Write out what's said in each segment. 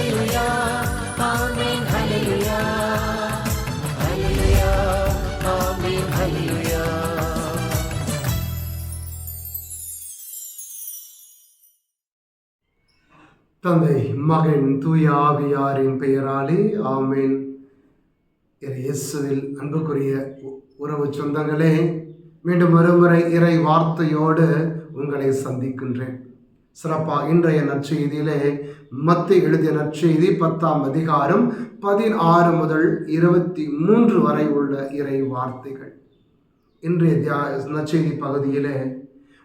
ஹalleluya ஆமென் ஹalleluya ஹalleluya ஆமென் ஹalleluya தந்தை மகன் தூய ஆவியாரின் பெயராலே ஆமேன். இயேசுவில் அன்புக்குரிய உறவு சொந்தங்களே மீண்டும் ஒருமுறை இறை வார்த்தையோடு உங்களை சந்திக்கின்றேன். சிறப்பாக இன்றைய நற்செய்தியிலே மத்தி எழுதிய நற்செய்தி பத்தாம் அதிகாரம் பதினாறு முதல் இருபத்தி மூன்று வரை உள்ள இறை வார்த்தைகள். இன்றைய தியா நற்செய்தி பகுதியிலே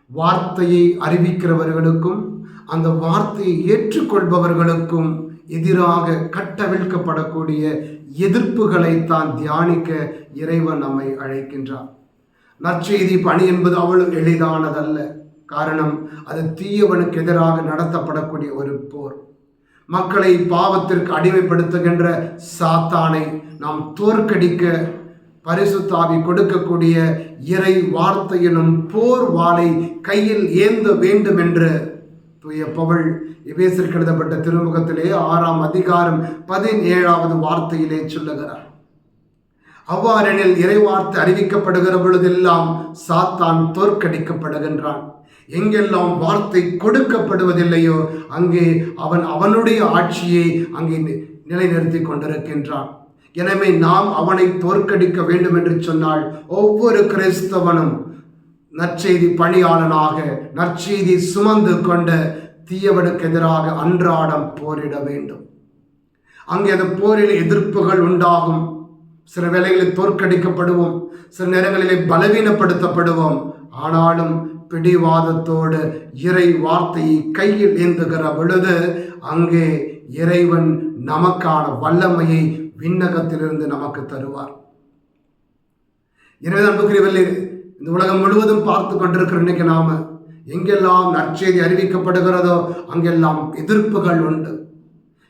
வார்த்தையை அறிவிக்கிறவர்களுக்கும் அந்த வார்த்தையை ஏற்றுக்கொள்பவர்களுக்கும் எதிராக கட்டவிழ்க்கப்படக்கூடிய எதிர்ப்புகளை தான் தியானிக்க இறைவன் நம்மை அழைக்கின்றார். நற்செய்தி பணி என்பது அவ்வளவு எளிதானதல்ல. காரணம் அது தீயவனுக்கு எதிராக நடத்தப்படக்கூடிய ஒரு போர். மக்களை பாவத்திற்கு அடிமைப்படுத்துகின்ற சாத்தானை நாம் தோற்கடிக்க பரிசுத்தாவி கொடுக்கக்கூடிய இறை வார்த்தை எனும் போர் வாளை கையில் ஏந்த வேண்டும் என்று தூய பவள் இவேசிற்கு எழுதப்பட்ட திருமுகத்திலே ஆறாம் அதிகாரம் பதினேழாவது வார்த்தையிலே சொல்லுகிறார். அவ்வாறெனில் இறைவார்த்தை அறிவிக்கப்படுகிற பொழுதெல்லாம் சாத்தான் தோற்கடிக்கப்படுகின்றான். எங்கெல்லாம் வார்த்தை கொடுக்கப்படுவதில்லையோ அங்கே அவன் அவனுடைய ஆட்சியை அங்கே நி- நிலைநிறுத்தி கொண்டிருக்கின்றான். எனவே நாம் அவனை தோற்கடிக்க வேண்டும் என்று சொன்னால் ஒவ்வொரு கிறிஸ்தவனும் நற்செய்தி பணியாளனாக நற்செய்தி சுமந்து கொண்ட தீயவனுக்கு எதிராக அன்றாடம் போரிட வேண்டும். அங்கே அந்த போரில் எதிர்ப்புகள் உண்டாகும். சில வேளைகளில் தோற்கடிக்கப்படுவோம் சில நேரங்களிலே பலவீனப்படுத்தப்படுவோம். ஆனாலும் பிடிவாதத்தோடு இறை வார்த்தையை கையில் ஏந்துகிற பொழுது அங்கே இறைவன் நமக்கான வல்லமையை விண்ணகத்திலிருந்து நமக்கு தருவார். எனவே அன்புக்குரியவர்களே இந்த உலகம் முழுவதும் பார்த்து கொண்டிருக்கிற இன்னைக்கு நாம எங்கெல்லாம் நற்செய்தி அறிவிக்கப்படுகிறதோ அங்கெல்லாம் எதிர்ப்புகள் உண்டு.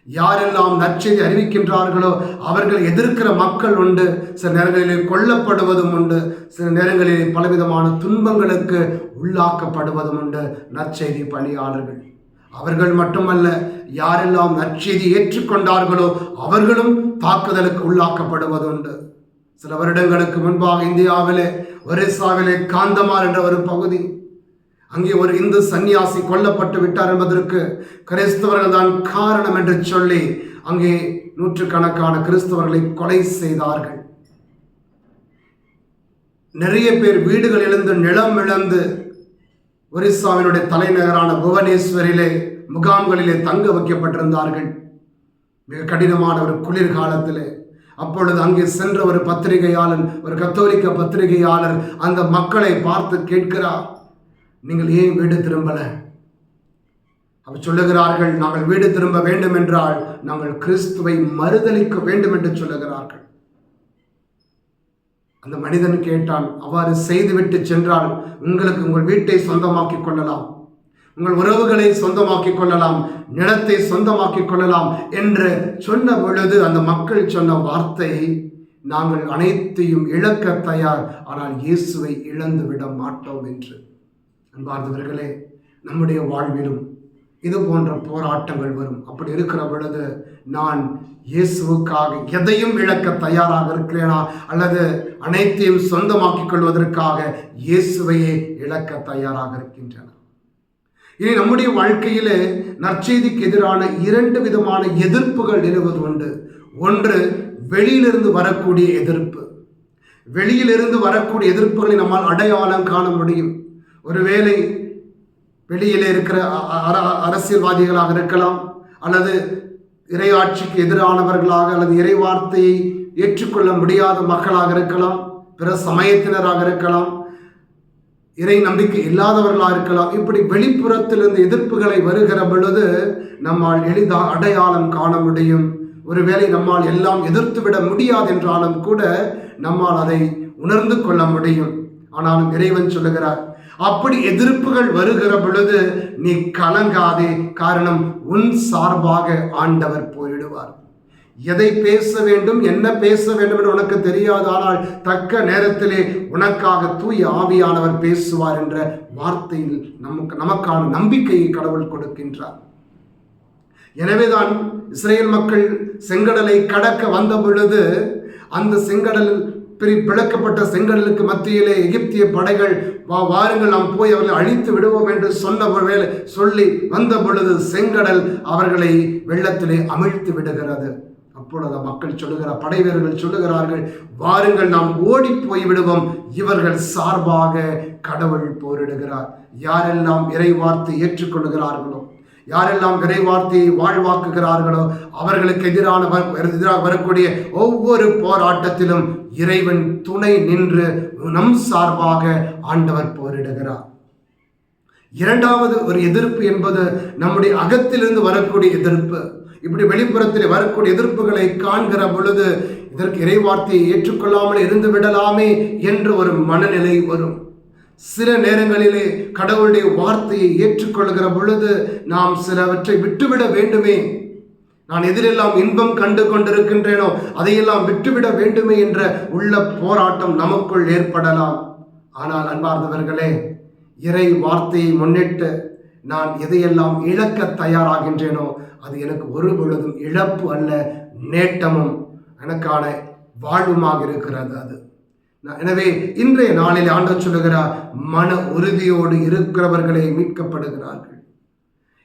யாரெல்லாம் நற்செய்தி அறிவிக்கின்றார்களோ அவர்கள் எதிர்க்கிற மக்கள் உண்டு. சில நேரங்களிலே கொல்லப்படுவதும் உண்டு. சில நேரங்களிலே பலவிதமான துன்பங்களுக்கு உள்ளாக்கப்படுவதும் உண்டு. நற்செய்தி பணியாளர்கள். அவர்கள் மட்டுமல்ல யாரெல்லாம் நற்செய்தி ஏற்றுக்கொண்டார்களோ அவர்களும் தாக்குதலுக்கு உள்ளாக்கப்படுவதுண்டு சில வருடங்களுக்கு முன்பாக இந்தியாவிலே ஒரிசாவிலே காந்தமார் என்ற ஒரு பகுதி அங்கே ஒரு இந்து சந்நியாசி கொல்லப்பட்டு விட்டார் என்பதற்கு கிறிஸ்தவர்கள் தான் காரணம் என்று சொல்லி அங்கே நூற்றுக்கணக்கான கிறிஸ்தவர்களை கொலை செய்தார்கள். நிறைய பேர் வீடுகள் இழந்து நிலம் இழந்து ஒரிசாவினுடைய தலைநகரான புவனேஸ்வரிலே முகாம்களிலே தங்க வைக்கப்பட்டிருந்தார்கள். மிக கடினமான ஒரு குளிர்காலத்திலே. அப்பொழுது அங்கே சென்ற ஒரு பத்திரிகையாளன் ஒரு கத்தோலிக்க பத்திரிகையாளர் அந்த மக்களை பார்த்து கேட்கிறார் நீங்கள் ஏன் வீடு திரும்பல? அவர் சொல்லுகிறார்கள் நாங்கள் வீடு திரும்ப வேண்டும் என்றால் நாங்கள் கிறிஸ்துவை மறுதளிக்க வேண்டும் என்று சொல்லுகிறார்கள். அந்த மனிதன் கேட்டான் அவ்வாறு செய்துவிட்டு சென்றால் உங்களுக்கு உங்கள் வீட்டை சொந்தமாக்கிக் கொள்ளலாம் உங்கள் உறவுகளை சொந்தமாக்கிக் கொள்ளலாம் நிலத்தை சொந்தமாக்கிக் கொள்ளலாம் என்று சொன்ன பொழுது அந்த மக்கள் சொன்ன வார்த்தை நாங்கள் அனைத்தையும் இழக்க தயார் ஆனால் இயேசுவை இழந்து விட மாட்டோம் என்று. அன்பார்ந்தவர்களே நம்முடைய வாழ்விலும் இது போன்ற போராட்டங்கள் வரும். அப்படி இருக்கிற பொழுது நான் இயேசுவுக்காக எதையும் இழக்க தயாராக இருக்கிறேனா? அல்லது அனைத்தையும் சொந்தமாக்கிக் கொள்வதற்காக இயேசுவையே இழக்க தயாராக இருக்கின்றன. இனி நம்முடைய வாழ்க்கையிலே நற்செய்திக்கு எதிரான இரண்டு விதமான எதிர்ப்புகள் நிலவுவது உண்டு. ஒன்று வெளியிலிருந்து வரக்கூடிய எதிர்ப்பு. வெளியிலிருந்து வரக்கூடிய எதிர்ப்புகளை நம்மால் அடையாளம் காண முடியும். ஒருவேளை வெளியிலே இருக்கிற அ- அர- அரசியல்வாதிகளாக இருக்கலாம் அல்லது இறையாட்சிக்கு எதிரானவர்களாக அல்லது இறை வார்த்தையை ஏற்றுக்கொள்ள முடியாத மக்களாக இருக்கலாம் பிற சமயத்தினராக இருக்கலாம் இறை நம்பிக்கை இல்லாதவர்களாக இருக்கலாம் இப்படி வெளிப்புறத்திலிருந்து எதிர்ப்புகளை வருகிற பொழுது நம்மால் எளிதாக அடையாளம் காண முடியும். ஒருவேளை நம்மால் எல்லாம் எதிர்த்து விட முடியாது என்றாலும் கூட நம்மால் அதை உணர்ந்து கொள்ள முடியும். ஆனாலும் இறைவன் சொல்லுகிறார் அப்படி எதிர்ப்புகள் வருகிற பொழுது நீ கலங்காதே. காரணம் உன் சார்பாக ஆண்டவர் போயிடுவார் எதை பேச வேண்டும் என்ன பேச வேண்டும் என்று உனக்கு தெரியாது. ஆனால் தக்க நேரத்திலே உனக்காக தூய ஆவியானவர் பேசுவார் என்ற வார்த்தையில் நமக்கு நமக்கான நம்பிக்கையை கடவுள் கொடுக்கின்றார். எனவேதான் இஸ்ரேல் மக்கள் செங்கடலை கடக்க வந்த பொழுது அந்த செங்கடலில் பிரி பிளக்கப்பட்ட செங்கடலுக்கு மத்தியிலே எகிப்திய படைகள் வா வாருங்கள் நாம் போய் அவர்களை அழித்து விடுவோம் என்று சொன்ன சொல்லி வந்த பொழுது செங்கடல் அவர்களை வெள்ளத்திலே அமிழ்த்து விடுகிறது. அப்பொழுது மக்கள் சொல்லுகிறார் படை வீரர்கள் சொல்லுகிறார்கள் வாருங்கள் நாம் ஓடி போய் விடுவோம். இவர்கள் சார்பாக கடவுள் போரிடுகிறார். யாரெல்லாம் இறைவார்த்தை ஏற்றுக்கொள்கிறார்களோ யாரெல்லாம் இறை வாழ்வாக்குகிறார்களோ அவர்களுக்கு எதிரான எதிராக வரக்கூடிய ஒவ்வொரு போராட்டத்திலும் இறைவன் துணை நின்று நம் சார்பாக ஆண்டவர் போரிடுகிறார். இரண்டாவது ஒரு எதிர்ப்பு என்பது நம்முடைய அகத்திலிருந்து வரக்கூடிய எதிர்ப்பு. இப்படி வெளிப்புறத்தில் வரக்கூடிய எதிர்ப்புகளை காண்கிற பொழுது இதற்கு இறைவார்த்தையை ஏற்றுக்கொள்ளாமல் இருந்து விடலாமே என்று ஒரு மனநிலை வரும். சில நேரங்களிலே கடவுளுடைய வார்த்தையை ஏற்றுக்கொள்கிற பொழுது நாம் சிலவற்றை விட்டுவிட வேண்டுமே. நான் எதிலெல்லாம் இன்பம் கண்டு கொண்டிருக்கின்றேனோ அதையெல்லாம் விட்டுவிட வேண்டுமே என்ற உள்ள போராட்டம் நமக்குள் ஏற்படலாம். ஆனால் அன்பார்ந்தவர்களே இறை வார்த்தையை முன்னிட்டு நான் எதையெல்லாம் இழக்க தயாராகின்றேனோ அது எனக்கு ஒரு பொழுதும் இழப்பு அல்ல நேட்டமும் எனக்கான வாழ்வுமாக இருக்கிறது அது. நான் எனவே இன்றைய நாளில் ஆண்டவர் சொல்லுகிறார் மன உறுதியோடு இருக்கிறவர்களே மீட்கப்படுகிறார்கள்.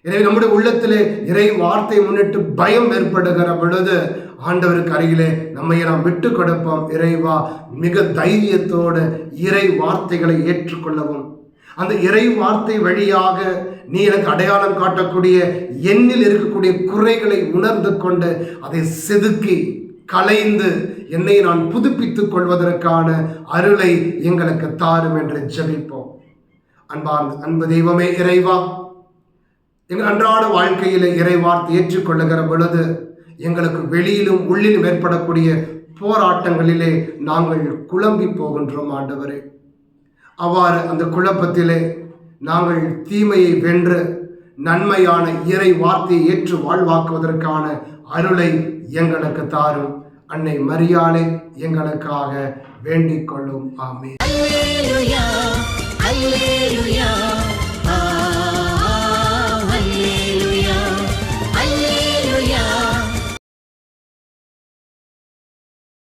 எனவே நம்முடைய உள்ளத்திலே இறை வார்த்தை முன்னிட்டு பயம் ஏற்படுகிற பொழுது ஆண்டவருக்கு அருகிலே நம்மை நாம் விட்டு கொடுப்போம். இறைவா மிக தைரியத்தோடு இறை வார்த்தைகளை ஏற்றுக்கொள்ளவும். அந்த இறை வார்த்தை வழியாக நீ எனக்கு அடையாளம் காட்டக்கூடிய எண்ணில் இருக்கக்கூடிய குறைகளை உணர்ந்து கொண்டு அதை செதுக்கி கலைந்து என்னை நான் புதுப்பித்துக் கொள்வதற்கான அருளை எங்களுக்கு தாரும் என்று ஜெபிப்போம். அன்பார்ந்த அன்பு தெய்வமே இறைவா எங்கள் அன்றாட வாழ்க்கையில் இறை வார்த்தை ஏற்றுக்கொள்ளுகிற பொழுது எங்களுக்கு வெளியிலும் உள்ளிலும் ஏற்படக்கூடிய போராட்டங்களிலே நாங்கள் குழம்பி போகின்றோம் ஆண்டவரே. அவ்வாறு அந்த குழப்பத்திலே நாங்கள் தீமையை வென்று நன்மையான இறை வார்த்தையை ஏற்று வாழ்வாக்குவதற்கான அருளை எங்களுக்கு தாரும். அன்னை மரியாதை எங்களுக்காக வேண்டிக் கொள்ளும். ஆமே